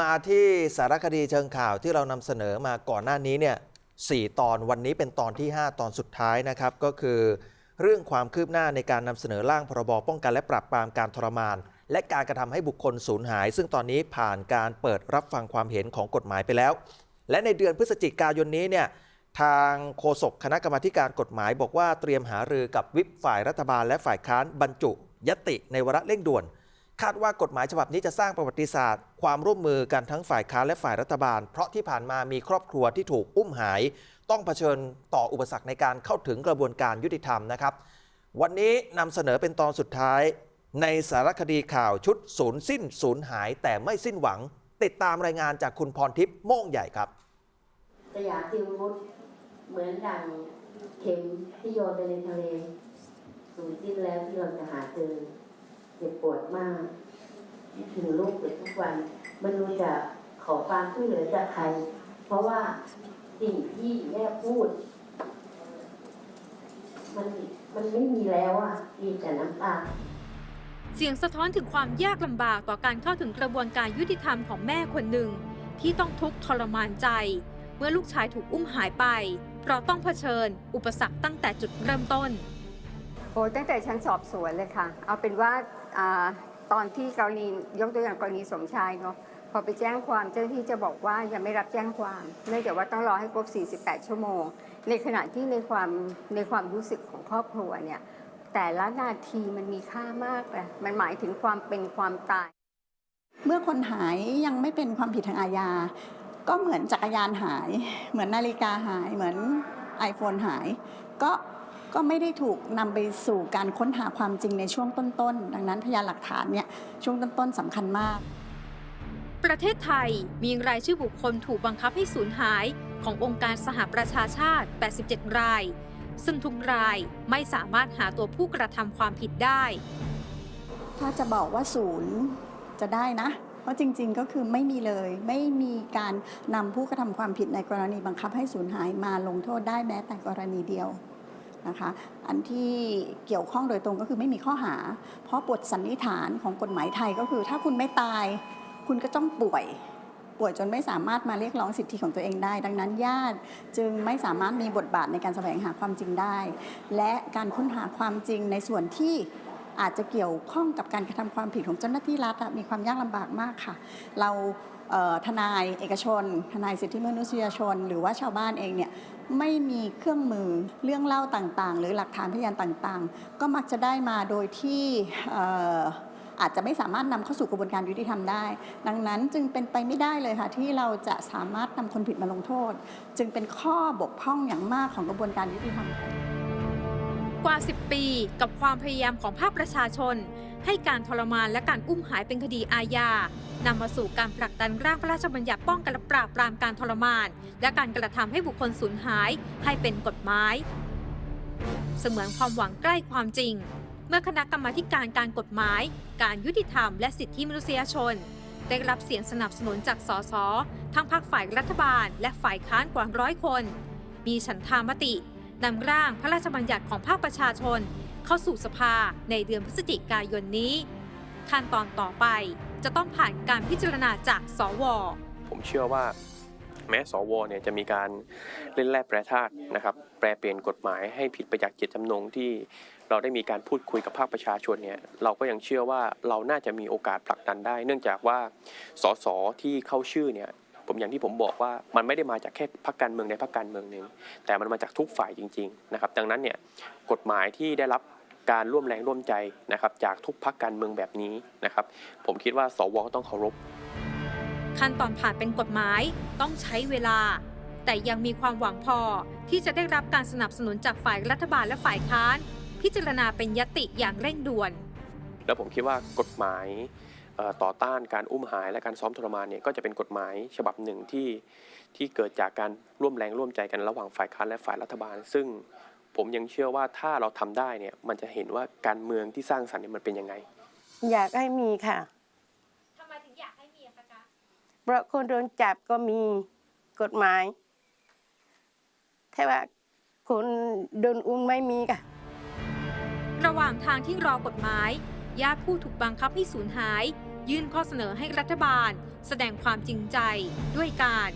มาที่สารคดีเชิงข่าวที่เรานำเสนอมาก่อนหน้านี้เนี่ยสี่ตอนวันนี้เป็นตอนที่ 5 ตอนสุดท้ายนะครับก็คือ เรื่องความคืบหน้าในการนำเสนอร่างพรบป้องกันและปราบปรามการทรมาน และการกระทำให้บุคคลสูญหาย ซึ่งตอนนี้ผ่านการเปิดรับฟังความเห็นของกฎหมายไปแล้ว และในเดือนพฤศจิกายนนี้เนี่ยทางโฆษกคณะกรรมาการกฎหมาย บอกว่าเตรียมหารือกับวิปฝ่ายรัฐบาลและฝ่ายค้านบรรจุยติในวาระเร่งด่วน คาดว่ากฎหมายฉบับนี้จะสร้างประวัติศาสตร์ ความร่วมมือกันทั้งฝ่ายค้าและฝ่ายรัฐบาล เพราะที่ผ่านมามีครอบครัวที่ถูกอุ้มหาย ต้องเผชิญต่ออุปสรรคในการเข้าถึงกระบวนการยุติธรรมนะครับ วันนี้นำเสนอเป็นตอนสุดท้าย ในสารคดีข่าวชุดศูนย์สิ้นศูนย์หาย แต่ไม่สิ้นหวัง ติดตามรายงานจากคุณพรทิพย์โม่งใหญ่ครับสยามติวมุดเหมือนดังเข็มที่โยนไปในทะเล สูญสิ้นแล้วที่เราจะหาเจอ จ็บปวดมากคิดถึงลูกเกือบทุกวันไม่รู้จะขอความช่วยเหลือจากใคร เพราะว่าสิ่งที่แม่พูด มันมันไม่มีแล้วอะมีแต่น้ำตาเสียงสะท้อนถึงความยากลำบากต่อการเข้าถึงกระบวนการยุติธรรมของแม่คนหนึ่ง ที่ต้องทุกข์ทรมานใจ เมื่อลูกชายถูกอุ้มหายไป เพราะต้องเผชิญ อุปสรรคตั้งแต่จุดเริ่มต้น โอ้ตั้งแต่ชั้นสอบสวนเลยค่ะ เอาเป็นว่า อาตอนที่กรณียกตัวอย่างกรณีสมชายเนาะพอไปแจ้งความเจ้าหน้าที่จะบอกว่ายังไม่รับแจ้งความ เนื่องจากว่าต้องรอให้ครบ 48 ชั่วโมง ในขณะที่ในความในความรู้สึกของครอบครัวเนี่ยแต่ละนาทีมันมีค่ามากเลยมันหมายถึงความเป็นความตาย เมื่อคนหายยังไม่เป็นความผิดทางอาญา ก็เหมือนจักรยานหาย เหมือนนาฬิกาหาย เหมือน iPhone หาย ก็ ก็ไม่ได้ถูกนำไปสู่การค้นหาความจริงในช่วงต้นๆ ดังนั้นพยานหลักฐานเนี่ยช่วงต้นๆสำคัญมาก ประเทศไทยมีรายชื่อบุคคลถูกบังคับให้สูญหายขององค์การสหประชาชาติ 87 ราย ซึ่งทุกรายไม่สามารถหาตัวผู้กระทำความผิดได้ ถ้าจะบอกว่าศูนย์จะได้นะ เพราะจริงๆก็คือไม่มีเลย ไม่มีการนำผู้กระทำความผิดในกรณีบังคับให้สูญหายมาลงโทษได้แม้แต่กรณีเดียว นะคะ อันที่เกี่ยวข้องโดยตรงก็คือไม่มีข้อหา เพราะบทสันนิษฐานของกฎหมายไทยก็คือ ถ้าคุณไม่ตาย คุณก็ต้องป่วย ป่วยจนไม่สามารถมาเรียกร้องสิทธิของตัวเองได้ ดังนั้นญาติจึงไม่สามารถมีบทบาทในการแสวงหาความจริงได้ และการค้นหาความจริงในส่วนที่ อาจจะเกี่ยวข้องกับการกระทำความผิดของเจ้าหน้าที่รัฐมีความยากลำบากมากค่ะ เราทนายเอกชน ทนายสิทธิมนุษยชน หรือว่าชาวบ้านเองเนี่ยไม่มีเครื่องมือเรื่องเล่าต่างๆ หรือหลักฐานพยานต่างๆ ก็มักจะได้มาโดยที่เอ่ออาจจะไม่สามารถนำเข้าสู่กระบวนการยุติธรรมได้ ดังนั้นจึงเป็นไปไม่ได้เลยค่ะ ที่เราจะสามารถนำคนผิดมาลงโทษ จึงเป็นข้อบกพร่องอย่างมากของกระบวนการยุติธรรม กว่า 10 ปี กับความพยายามของภาคประชาชน ให้การทรมานและการอุ้มหายเป็นคดีอาญานำมาสู่การผลักดันร่างพระราชบัญญัติป้องกันและปราบปรามการทรมาน และการกระทำให้บุคคลสูญหายให้เป็นกฎหมาย เสมือนความหวังใกล้ความจริง เมื่อคณะกรรมาการการกฎหมาย การยุติธรรมและสิทธิมนุษยชน ได้รับเสียงสนับสนุนจากสสทั้งพรรคฝ่ายรัฐบาล และฝ่ายค้านกว่าร้อยคน มีฉันทามติ นำร่างพระราชบัญญัติของภาคประชาชน เข้าสู่สภาในเดือนพฤศจิกายนนี้ ขั้นตอนต่อไปจะต้องผ่านการพิจารณาจากสว ผมเชื่อว่าแม้สวเนี่ยจะมีการเล่นแร่แปรธาตุนะครับ แปรเปลี่ยนกฎหมายให้ผิดไปจากเจตจำนงที่เราได้มีการพูดคุยกับภาคประชาชนเนี่ยเราก็ยังเชื่อว่าเราน่าจะมีโอกาสผลักดันได้ เนื่องจากว่าสสที่เข้าชื่อเนี่ย ผมอย่างที่ผมบอกว่ามันไม่ได้มาจากแค่พรรคการเมืองในพรรคการเมืองหนึ่งแต่มันมาจากทุกฝ่ายจริงๆนะครับดังนั้นเนี่ยกฎหมายที่ได้รับการร่วมแรงร่วมใจนะครับจากทุกพรรคการเมืองแบบนี้นะครับ ผมคิดว่าสวก็ต้องเคารพ ขั้นตอนผ่านเป็นกฎหมายต้องใช้เวลา แต่ยังมีความหวังพอที่จะได้รับการสนับสนุนจากฝ่ายรัฐบาลและฝ่ายค้าน พิจารณาเป็นยติอย่างเร่งด่วน แล้วผมคิดว่ากฎหมายเอ่อ ต่อต้านการอุ้มหายและการซ้อมทรมานเนี่ยก็จะเป็นกฎหมายฉบับหนึ่งที่ที่เกิดจากการร่วมแรงร่วมใจกันระหว่างฝ่ายค้านและฝ่ายรัฐบาล ซึ่งผมยังเชื่อว่าถ้าเราทำได้เนี่ยมันจะเห็นว่าการเมืองที่สร้างสรรค์เนี่ยมันเป็นยังไง อยากให้มีค่ะทำไมถึงอยากให้มีคะเพราะคนโดนจับก็มีกฎหมายแต่ว่าคนโดนอุ้มไม่มีค่ะ ระหว่างทางที่รอกฎหมาย ญาติผู้ถูกบังคับให้สูญหาย ยื่นข้อเสนอให้รัฐบาล แสดงความจริงใจ ด้วยการ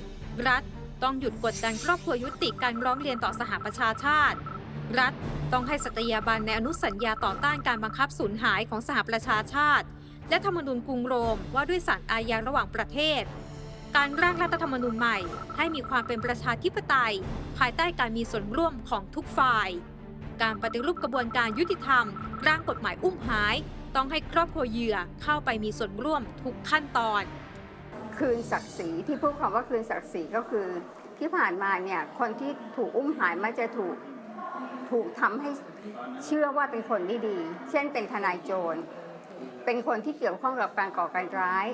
รัฐต้องหยุดกดดันครอบครัวยุติการร้องเรียนต่อสหประชาชาติ รัฐต้องให้สตยาบันในอนุสัญญาต่อต้านการบังคับสูญหายของสหประชาชาติ และธรรมนูญกรุงโรมว่าด้วยศาลอาญาระหว่างประเทศ การร่างรัฐธรรมนูญใหม่ ให้มีความเป็นประชาธิปไตย ภายใต้การมีส่วนร่วมของทุกฝ่าย การปฏิรูปกระบวนการยุติธรรม ร่างกฎหมายอุ้มหาย ต้องให้ครอบครัวเหยื่อเข้าไปมีส่วนร่วมทุกขั้นตอน คืนศักดิ์ศรีที่พูดคำว่าคืนศักดิ์ศรีก็คือที่ผ่านมาเนี่ยคนที่ถูกอุ้มหายมักจะถูกถูกทำให้เชื่อว่าเป็นคนไม่ดี เช่นเป็นทนายโจร เป็นคนที่เกี่ยวข้องกับการก่อการร้าย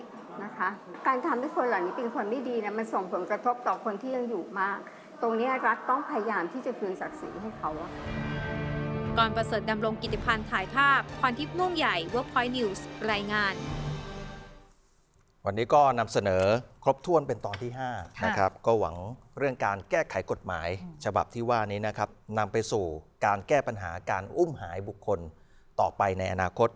นะคะ การทำให้คนเหล่านี้เป็นคนไม่ดีนะมันส่งผลกระทบต่อคนที่ยังอยู่มาก ตรงนี้รัฐต้องพยายามที่จะคืนศักดิ์ศรีให้เขา ก่อนประเสริฐดำรงกิติพันธ์ถ่ายภาพพรทิพย์ม่วงใหญ่ Workpoint News รายงาน วันนี้ก็นำเสนอครบถ้วนเป็นตอนที่5ค่ะนะครับก็หวังเรื่องการแก้ไขกฎหมาย ฉบับที่ว่านี้นะครับนำไปสู่การแก้ปัญหาการอุ้มหายบุคคลต่อไปในอนาคต